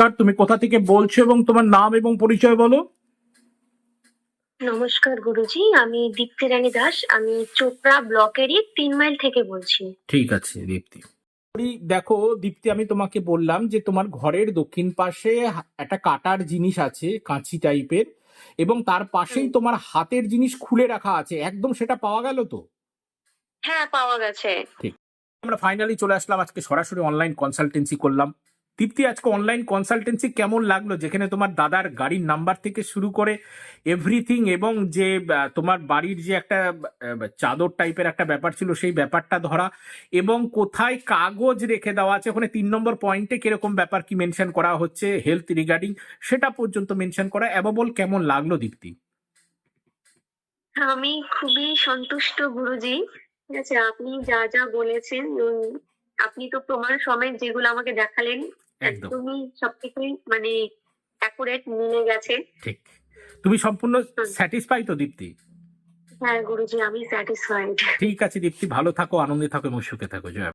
নমস্কার তুমি কোথা থেকে বলছো এবং তোমার নাম এবং পরিচয় বলো? নমস্কার গুরুজি আমি দীপ্তি রানী দাস আমি চোপড়া ব্লকেরই তিন মাইল থেকে বলছি। ঠিক আছে দীপ্তি। দেখো দীপ্তি আমি তোমাকে বললাম যে তোমার ঘরের দক্ষিণ পাশে একটা কাটার জিনিস আছে কাঁচি টাইপের এবং তার পাশেই তোমার হাতের জিনিস খুলে রাখা আছে। একদম সেটা পাওয়া গেল তো? হ্যাঁ পাওয়া গেছে। আমরা ফাইনালি চলে আসলাম আজকে সরাসরি অনলাইন কনসালটেন্সি করলাম। দীপ্তি, আজকে অনলাইন কনসালটেন্সি কেমন লাগল? যেখানে তোমার দাদার গাড়ির নাম্বার থেকে শুরু করে এভরিথিং এবং যে তোমার বাড়ির যে একটা চাদর টাইপের একটা ব্যাপার ছিল, সেই ব্যাপারটা ধরা এবং কোথায় কাগজ রেখে দেওয়া আছে, ওখানে তিন নম্বর পয়েন্টে কীরকম ব্যাপার কি মেনশন করা হচ্ছে হেলথ রিগার্ডিং সেটা পর্যন্ত মেনশন করা। অ্যাবাবল কেমন লাগল দীপ্তি? আমি খুবই সন্তুষ্ট, গুরুজি। ঠিক আছে, আপনি যা যা বলেছেন আপনি তো প্রমাণ সমেত যেগুলো আমাকে দেখালেন একদমই সবকিছুই মানে অ্যাকুরেট মিলে গেছে। ঠিক। তুমি সম্পূর্ণ স্যাটিসফাই তো দীপ্তি? হ্যাঁ গুরুজি আমি স্যাটিসফাইড ঠিক আছে দীপ্তি। ভালো থাকো আনন্দে থাকো এবং সুখে থাকো। জয়